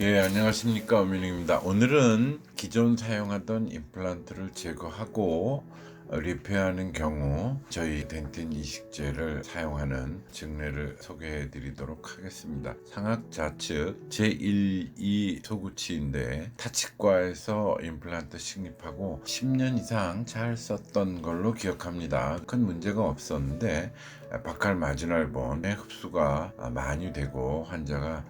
예, 안녕하십니까. 어민입니다. 오늘은 기존 사용하던 임플란트를 제거하고 리페어하는 경우 저희 덴틴 이식제를 사용하는 증례를 소개해 드리도록 하겠습니다. 상악 좌측 제1, 2 소구치인데 타치과에서 임플란트 식립하고 10년 이상 잘 썼던 걸로 기억합니다. 큰 문제가 없었는데 바칼 마지널본의 흡수가 많이 되고 환자가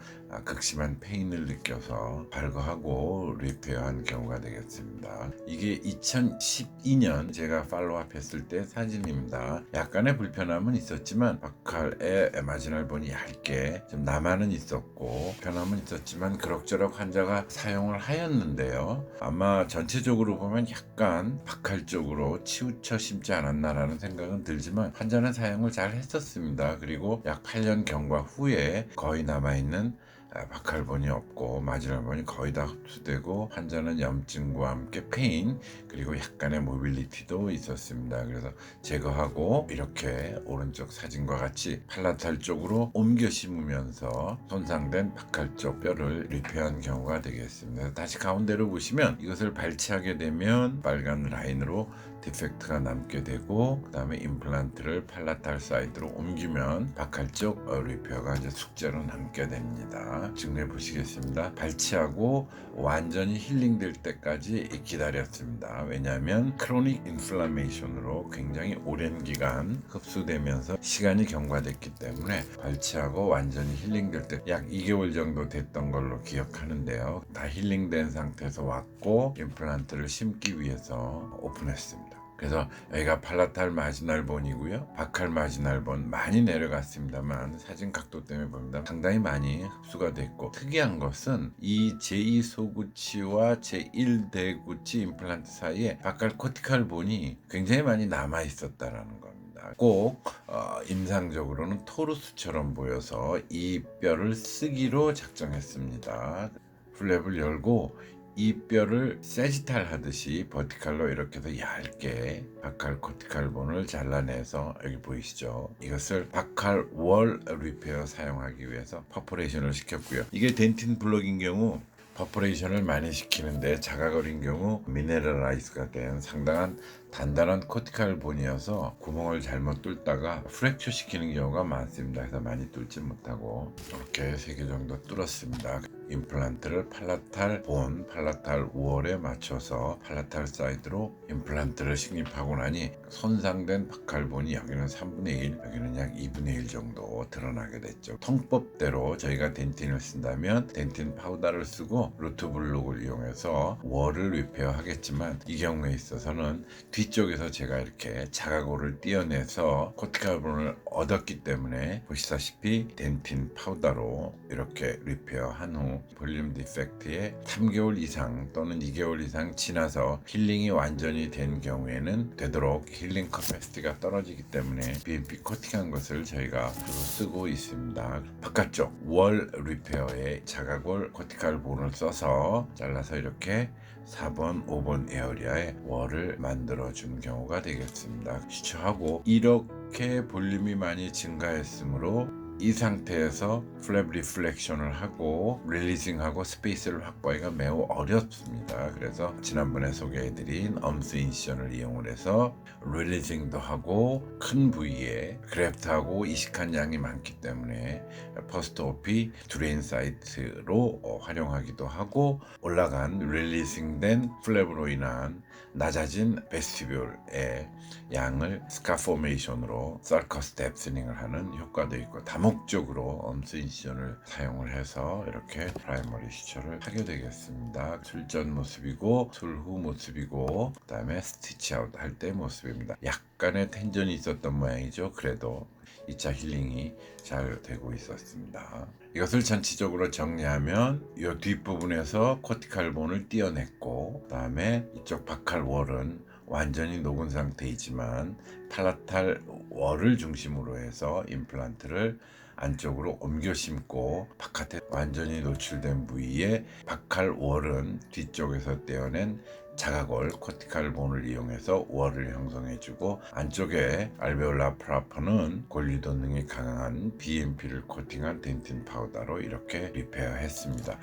극심한 페인을 느껴서 발거하고 리페어한 경우가 되겠습니다. 이게 2012년 제가 팔로우업 했을 때 사진입니다. 약간의 불편함은 있었지만 바칼의 마지널본이 얇게 좀 남아는 있었고 변함은 있었지만 그럭저럭 환자가 사용을 하였는데요. 아마 전체적으로 보면 약간 바칼 쪽으로 치우쳐 심지 않았나라는 생각은 들지만 환자는 사용을 잘 했었습니다. 그리고 약 8년 경과 후에 거의 남아있는 아, 바칼본이 없고 마지노본이 거의 다 흡수되고 환자는 염증과 함께 페인 그리고 약간의 모빌리티도 있었습니다. 그래서 제거하고 이렇게 오른쪽 사진과 같이 팔라탈 쪽으로 옮겨 심으면서 손상된 바칼 쪽 뼈를 리페어한 경우가 되겠습니다. 다시 가운데로 보시면 이것을 발치하게 되면 빨간 라인으로 디펙트가 남게 되고 그 다음에 임플란트를 팔라탈 사이드로 옮기면 바칼 쪽 어, 리페어가 이제 숙제로 남게 됩니다. 증례 보시겠습니다. 발치하고 완전히 힐링될 때까지 기다렸습니다. 왜냐하면 크로닉 인플라메이션으로 굉장히 오랜 기간 흡수되면서 시간이 경과됐기 때문에 발치하고 완전히 힐링될 때 약 2개월 정도 됐던 걸로 기억하는데요. 다 힐링된 상태에서 왔고 임플란트를 심기 위해서 오픈했습니다. 그래서 여기가 팔라탈 마지날본이고요. 바칼 마지날본 많이 내려갔습니다만 사진 각도 때문에 봅니다. 상당히 많이 흡수가 됐고 특이한 것은 이 제2 소구치와 제1 대구치 임플란트 사이에 바칼 코티칼 본이 굉장히 많이 남아 있었다라는 겁니다. 꼭 어, 임상적으로는 토르스처럼 보여서 이 뼈를 쓰기로 작정했습니다. 플랩을 열고 이 뼈를 세지탈 하듯이 버티칼로 이렇게 해서 얇게 바칼 코티칼 본을 잘라내서 여기 보이시죠? 이것을 바칼 월 리페어 사용하기 위해서 퍼포레이션을 시켰고요. 이게 덴틴 블록인 경우 퍼포레이션을 많이 시키는데 자가거린 경우 미네랄라이즈가 된 상당한 단단한 코티칼 본이어서 구멍을 잘못 뚫다가 프랙처 시키는 경우가 많습니다. 그래서 많이 뚫지 못하고 이렇게 세 개 정도 뚫었습니다. 임플란트를 팔라탈 본, 팔라탈 우월에 맞춰서 팔라탈 사이드로 임플란트를 식립하고 나니 손상된 박칼본이 여기는 3분의 1, 여기는 약 2분의 1 정도 드러나게 됐죠. 통법대로 저희가 덴틴을 쓴다면 덴틴 파우더를 쓰고 루트 블록을 이용해서 월을 리페어 하겠지만 이 경우에 있어서는 뒤쪽에서 제가 이렇게 자가고를 띄어내서 코티칼본을 얻었기 때문에 보시다시피 덴틴 파우더로 이렇게 리페어 한 후 볼륨 디펙트에 3개월 이상 또는 2개월 이상 지나서 힐링이 완전히 된 경우에는 되도록 힐링 커패시티가 떨어지기 때문에 BMP 코팅한 것을 저희가 주로 쓰고 있습니다. 바깥쪽 월 리페어에 자가골 코티칼 본을 써서 잘라서 이렇게 4번, 5번 에어리아에 월을 만들어 주는 경우가 되겠습니다. 시초하고 이렇게 볼륨이 많이 증가했으므로 이 상태에서 플랩 리플렉션을 하고 릴리징하고 스페이스를 확보하기가 매우 어렵습니다. 그래서 지난번에 소개해드린 엄스 인시션을 이용을 해서 릴리징도 하고 큰 부위에 그래프트하고 이식한 양이 많기 때문에 퍼스트 오피 드레인 사이트로 어, 활용하기도 하고 올라간 릴리징된 플랩으로 인한 낮아진 베스티뷸의 양을 스카포메이션으로 서커스 뎁스닝을 하는 효과도 있고 다 목적으로 엄스 인시전을 사용을 해서 이렇게 프라이머리 시초를 하게 되겠습니다. 출전 모습이고 출후 모습이고 그 다음에 스티치 아웃 할 때 모습입니다. 약간의 텐전이 있었던 모양이죠. 그래도 2차 힐링이 잘 되고 있었습니다. 이것을 전체적으로 정리하면 이 뒷부분에서 코티칼본을 띄어냈고 그 다음에 이쪽 바칼월은 완전히 녹은 상태이지만 팔라탈 월을 중심으로 해서 임플란트를 안쪽으로 옮겨 심고 바깥에 완전히 노출된 부위에 바칼 월은 뒤쪽에서 떼어낸 자가골 코티칼 본을 이용해서 월을 형성해주고 안쪽에 알베올라 프라퍼는 권리도 능이 강한 BMP를 코팅한 덴틴 파우더로 이렇게 리페어했습니다.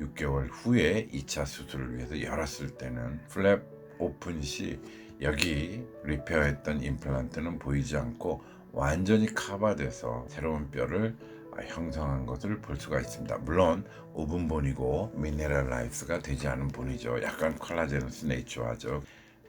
6개월 후에 2차 수술을 위해서 열었을 때는 플랩 오픈 시 여기 리페어했던 임플란트는 보이지 않고 완전히 커버돼서 새로운 뼈를 형성한 것을 볼 수가 있습니다. 물론 오븐본이고 미네랄라이스가 되지 않은 본이죠. 약간 콜라제너스 네이처하죠.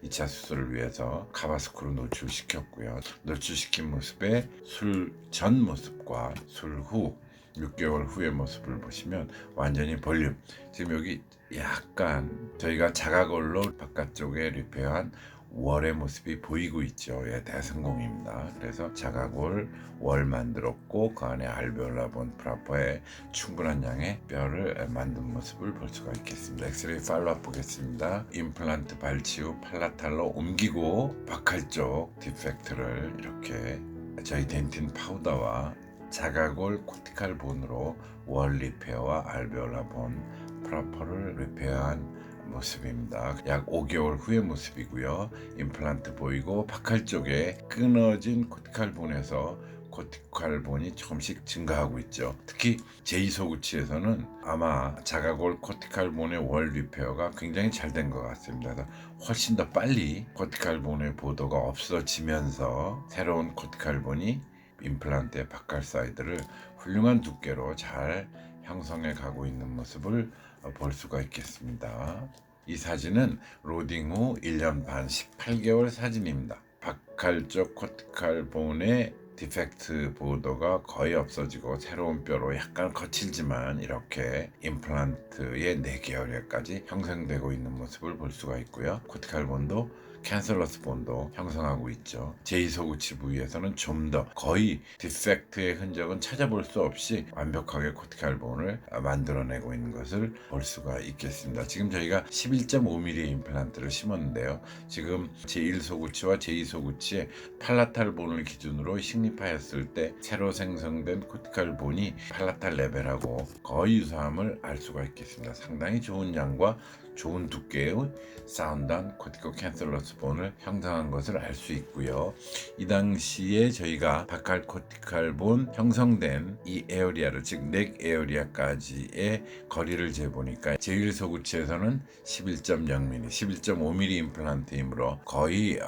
2차 수술을 위해서 카바스크로 노출시켰고요. 노출시킨 모습의 술 전 모습과 술 후 6개월 후의 모습을 보시면 완전히 볼륨. 지금 여기 약간 저희가 자가골로 바깥쪽에 리페어한 월의 모습이 보이고 있죠. 예, 대성공입니다. 그래서 자가골 월 만들었고 그 안에 알베올라본 프라퍼에 충분한 양의 뼈를 만든 모습을 볼 수가 있겠습니다. 엑스레이 팔로업 보겠습니다. 임플란트 발치 후 팔라탈로 옮기고 바칼 쪽 디펙트를 이렇게 저희 덴틴 파우더와 자가골 코티칼 본으로 월 리페어와 알베올라 본 프라퍼를 리페어한 모습입니다. 약 5개월 후의 모습이고요. 임플란트 보이고 바칼 쪽에 끊어진 코티칼 본에서 코티칼 본이 조금씩 증가하고 있죠. 특히 제2소구치에서는 아마 자가골 코티칼 본의 월 리페어가 굉장히 잘 된 것 같습니다. 훨씬 더 빨리 코티칼 본의 보도가 없어지면서 새로운 코티칼 본이 임플란트의 바깥 사이드를 훌륭한 두께로 잘 형성해 가고 있는 모습을 볼 수가 있겠습니다. 이 사진은 로딩 후 1년 반 18개월 사진입니다. 바칼 쪽 코티칼 본의 디펙트 보도가 거의 없어지고 새로운 뼈로 약간 거칠지만 이렇게 임플란트의 4개월에까지 형성되고 있는 모습을 볼 수가 있고요. 코티칼 본도 캔슬러스 본도 형성하고 있죠. 제2소구치 부위에서는 좀 더 거의 디펙트의 흔적은 찾아볼 수 없이 완벽하게 코티칼 본을 만들어내고 있는 것을 볼 수가 있겠습니다. 지금 저희가 11.5mm 임플란트를 심었는데요. 지금 제1소구치와 제2소구치의 팔라탈 본을 기준으로 식립하였을 때 새로 생성된 코티칼 본이 팔라탈 레벨하고 거의 유사함을 알 수가 있겠습니다. 상당히 좋은 양과 좋은 두께의 사운드한 코티코 캔슬러스 본을 형성한 것을 알 수 있고요. 이 당시에 저희가 바칼 코티칼 본 형성된 이 에어리아를 즉 넥 에어리아까지의 거리를 재보니까 제1소구치에서는 11.0mm, 11.5mm 임플란트이므로 거의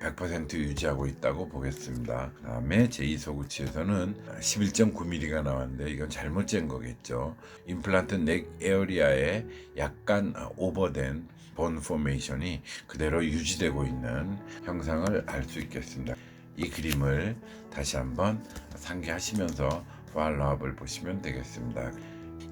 100% 유지하고 있다고 보겠습니다. 그 다음에 제2소구치에서는 11.9mm가 나왔는데 이건 잘못 잰 거겠죠. 임플란트 넥 에어리아에 약간 오버된 본 포메이션이 그대로 유지되고 있는 형상을 알 수 있겠습니다. 이 그림을 다시 한번 상기하시면서 팔로업을 보시면 되겠습니다.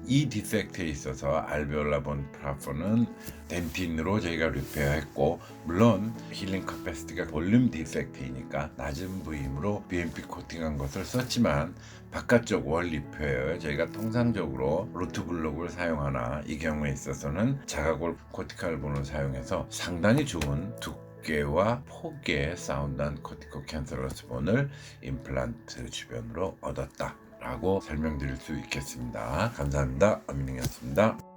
이 디펙트에 있어서 알베올라 본 프라포는 덴틴으로 저희가 리페어했고 물론 힐링 카패시티가 볼륨 디펙트이니까 낮은 부임으로 BMP 코팅한 것을 썼지만 바깥쪽 월 리페어에 저희가 통상적으로 루트 블록을 사용하나 이 경우에 있어서는 자가골 코티칼 본을 사용해서 상당히 좋은 두께와 폭의 사운드한 코티코 캔서러스 본을 임플란트 주변으로 얻었다. 라고 설명드릴 수 있겠습니다. 감사합니다. 어민영이었습니다.